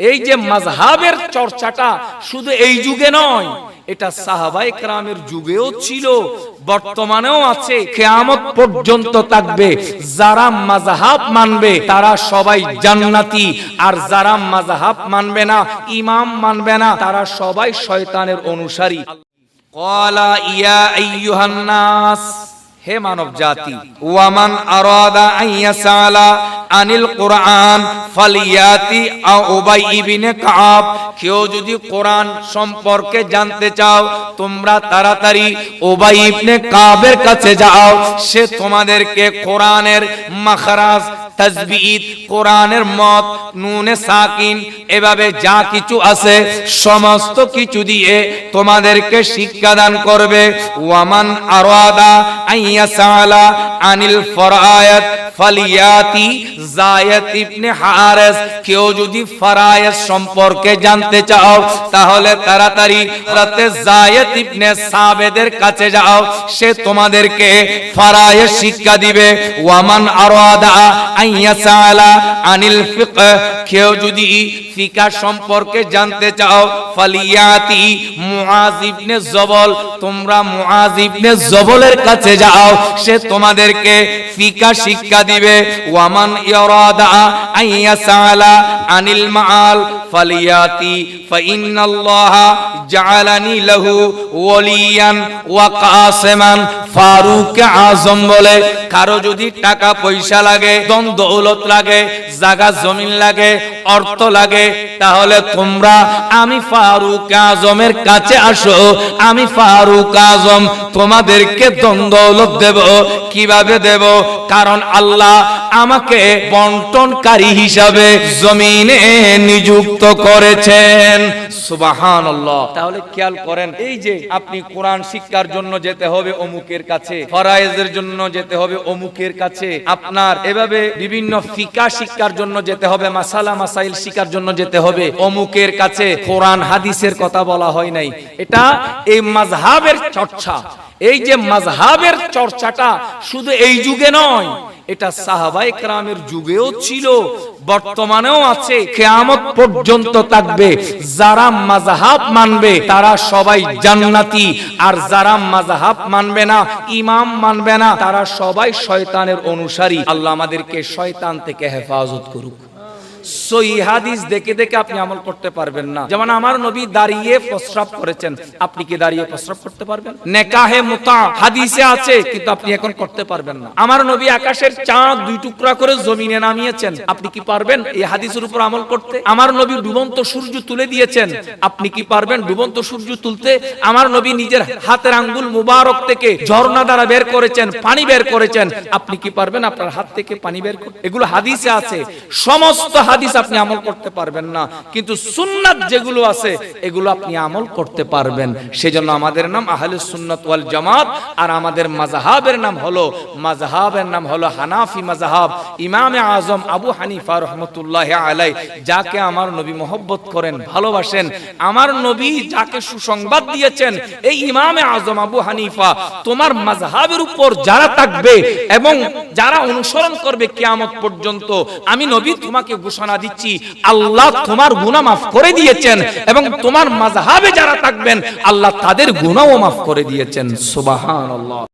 এই যে মাযহাবের চর্চাটা শুধু এই যুগে নয় এটা সাহাবাই ক্রামের যুগেও ছিল বর্তমানেও আছে কেয়ামত পর্যন্ত থাকবে। যারা মাযহাব মানবে তারা সবাই জান্নাতি। আর যারা মাযহাব মানবে না ইমাম মানবে না তারা সবাই শয়তানের অনুসারী। কলা ইয়া আইয়ুহান নাস। হে মানব জাতি, ওয়ামান আরাদা আইয়াসালা আনিল ফালিয়াতি উবাই ইবনে কাব কেউ যদি কোরআন সম্পর্কে জানতে চাও, তোমরা তাড়াতাড়ি উবাই ইবনে কাবের কাছে যাও। সে তোমাদেরকে কোরআনের মাখরাজ তাজবিদ কোরআনের মত, নুনে সাকিন, এভাবে যা কিছু আছে, সমস্ত কিছু দিয়ে তোমাদেরকে শিক্ষাদান করবে। ওয়ামান আরাদা আইয়াসালা আনিল ফরায়াত ফালিয়াতি জায়াত ইবনে হারেস। কেউ যদি সম্পর্কে জানতে চাও, তাহলে তাড়াতাড়ি রাতে জায়াত ইবনে সাবেদের কাছে যাও। সে তোমাদেরকে শিক্ষা দিবে। ওয়ামান আরাদা আইয়াসালা আনিল ফিকহ। কেউ যদি সম্পর্কে জানতে চাও, ফালিয়াতি মুআজ ইবনে জবল। তোমরা মুআজ ইবনে জবলের কাছে যাও। সে তোমাদেরকে ফিকা শিক্ষা দিবে ওয়ামান ইয়ারাদা আইয়াসালা আনিল মাআল ফালিয়াতি, ফাইন্নাল্লাহা জাআলানি লাহু ওয়ালিয়ান ওয়া কাসিমান। ফারুক আজম বলে, কারও যদি টাকা পয়সা লাগে দন দৌলত লাগে জায়গা জমিন লাগে, অর্থ লাগে, তাহলে তোমরা, আমি ফারুক আজমের কাছে আসো, আমি ফারুক আজম তোমাদেরকে দন দৌলত দেব। কীভাবে দেব? কারণ আল্লাহ আমাকে বন্টনকারী হিসাবে জমিনে নিযুক্ত করেছেন। সুবহানাল্লাহ। তাহলে খেয়াল করেন, এই যে আপনি কোরআন শিক্ষার জন্য যেতে হবে অমুকের কাছে ফরায়েজের জন্য যেতে হবে অমুকের কাছে, আপনার এভাবে বিভিন্ন ফিকা শিক্ষার জন্য যেতে হবে, মাসালা, মাসাইল জন্য যেতে হবে, অমুকের কাছে কোরআন, হাদিসের কথা বলা হয় নাই। এটা এই মাযহাবের চর্চা। এই যে মাযহাবের চর্চাটা শুধু এই যুগে নয় এটা সাহাবাই ক্রামের যুগেও ছিল, বর্তমানেও আছে, কেয়ামত পর্যন্ত থাকবে। যারা মাজাহাব মানবে, তারা সবাই জান্নাতি। আর যারা মাজাহাব মানবে না, ইমাম মানবে না, তারা সবাই শয়তানের অনুসারী। আল্লাহ আমাদেরকে শয়তান থেকে হেফাজত করুক। সই হাদিস দেখে দেখে আপনি আমল করতে পারবেন না। যেমন আমার নবী দাঁড়িয়ে প্রস্রাব করেছেন। আপনি কি দাঁড়িয়ে প্রস্রাব করতে পারবেন? নেকাহে মুতা, হাদিসে আছে, কিন্তু আপনি এখন করতে পারবেন না। আমার নবী আকাশের চাঁদ দুই টুকরা করে জমিনে নামিয়েছেন। আপনি কি পারবেন এই হাদিসের উপর আমল করতে? আমার নবী ডুবন্ত সূর্য তুলে দিয়েছেন। আপনি কি পারবেন ডুবন্ত সূর্য তুলতে? আমার নবী নিজের হাতের আঙ্গুল মুবারক থেকে ঝর্ণা দ্বারা বের করেছেন, পানি বের করেছেন। আপনি কি পারবেন আপনার হাত থেকে পানি বের করতে এগুলো হাদিসে আছে। সমস্ত হাদিস আপনি আমল করতে পারবেন না। কিন্তু সুন্নাত যেগুলো আছে, এগুলো আপনি আমল করতে পারবেন। সেজন্য আমাদের নাম আহলে সুন্নাত ওয়াল জামাত, আর আমাদের মাযহাবের নাম হলো, মাযহাবের নাম হলো হানাফি মাযহাব। ইমামে আজম আবু হানিফা রহমতুল্লাহ আলাই যাকে আমার নবী মোহব্বত করেন, ভালোবাসেন, আমার নবী যাকে সুসংবাদ দিয়েছেন, এই ইমামে আজম আবু হানিফা, তোমার মাযহাবের উপর যারা থাকবে এবং যারা অনুসরণ করবে কিয়ামত পর্যন্ত, আমি নবী তোমাকে ঘোষণা দিচ্ছি, আল্লাহ তোমার গুনাহ মাফ করে দিয়েছেন এবং তোমার মাযহাবে যারা থাকবেন, আল্লাহ তাদের গুনাহও মাফ করে দিয়েছেন। সুবহানাল্লাহ।